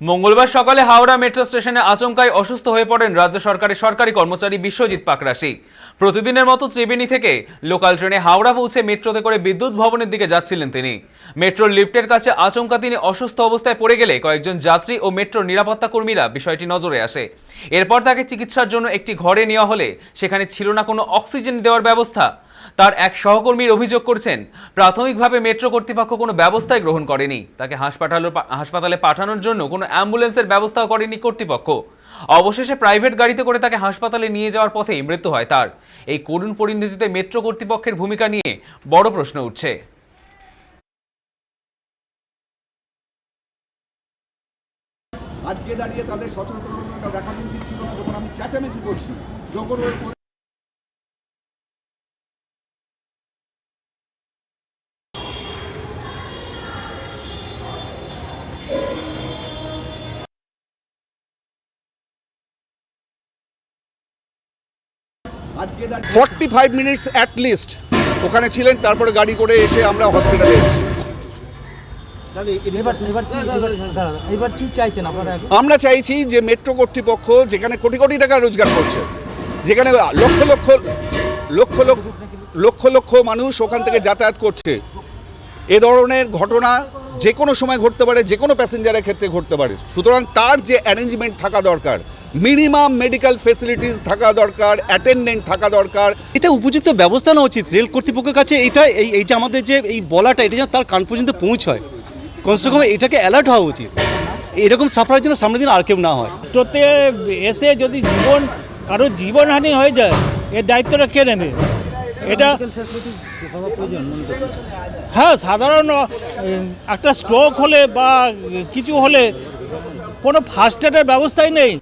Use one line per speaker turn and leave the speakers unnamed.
মঙ্গলবার সকালে হাওড়া মেট্রো স্টেশনে আচমকায় অসুস্থ হয়ে পড়েন রাজ্য সরকারের সরকারি কর্মচারী বিশ্বজিৎ পাকরাশি। প্রতিদিনের মতো ত্রিবেণী থেকে লোকাল ট্রেনে হাওড়া পৌঁছে মেট্রোতে করে বিদ্যুৎ ভবনের দিকে যাচ্ছিলেন তিনি। মেট্রোর লিফটের কাছে আচমকা তিনি অসুস্থ অবস্থায় পড়ে গেলে কয়েকজন যাত্রী ও মেট্রোর নিরাপত্তা কর্মীরা বিষয়টি নজরে আসে। এরপর তাকে চিকিৎসার জন্য একটি ঘরে নেওয়া হলে সেখানে ছিল না কোনো অক্সিজেন দেওয়ার ব্যবস্থা। তার এক সহকর্মীর অভিযোগ করছেন, প্রাথমিকভাবে মেট্রো কর্তৃপক্ষ কোনো ব্যবস্থাই গ্রহণ করেনি। তাকে হাসপাতালে হাসপাতালে পাঠানোর জন্য কোনো অ্যাম্বুলেন্সের ব্যবস্থাও করেনি কর্তৃপক্ষ। অবশেষে প্রাইভেট গাড়িতে করে তাকে হাসপাতালে নিয়ে যাওয়ার পথেই মৃত্যু হয় তার। এই করুণ পরিণতিতে মেট্রো কর্তৃপক্ষের ভূমিকা নিয়ে বড় প্রশ্ন উঠছে।
আজকে দাঁড়িয়ে তাদের সচেতনতা দেখানো উচিত ছিল যখন আমি চেঁচামেচি করছি যখন forty five minutes at least ওখানে ছিলেন তারপরে গাড়ি করে এসে আমরা হসপিটালে এসেছি। আমরা চাইছি যে মেট্রো কর্তৃপক্ষ যেখানে কোটি কোটি টাকা রোজগার করছে যেখানে লক্ষ লক্ষ লক্ষ লক্ষ লক্ষ লক্ষ মানুষ ওখান থেকে যাতায়াত করছে এ ধরনের ঘটনা যে কোনো সময় ঘটতে পারে যে কোনো প্যাসেঞ্জারের ক্ষেত্রে ঘটতে পারে। সুতরাং তার যে অ্যারেঞ্জমেন্ট থাকা দরকার মিনিমাম মেডিকেল ফেসিলিটিস থাকা দরকার অ্যাটেন্ডেন্ট থাকা দরকার।
এটা উপযুক্ত ব্যবস্থা নেওয়া উচিত। রেল কর্তৃপক্ষের কাছে এটা এই এই যে আমাদের যে এই বলাটা এটা যেন তার কান পর্যন্ত পৌঁছয়। কমসে কম এটাকে অ্যালার্ট হওয়া উচিত। এরকম সাফারের জন্য সামনের দিন আর কেউ না হয়।
মেট্রোতে এসে যদি জীবন কারোর জীবনহানি হয়ে যায় এর দায়িত্বটা কে নেবে? এটা হ্যাঁ সাধারণ একটা স্ট্রোক হলে বা কিছু হলে কোনো ফার্স্ট এডের ব্যবস্থাই নেই।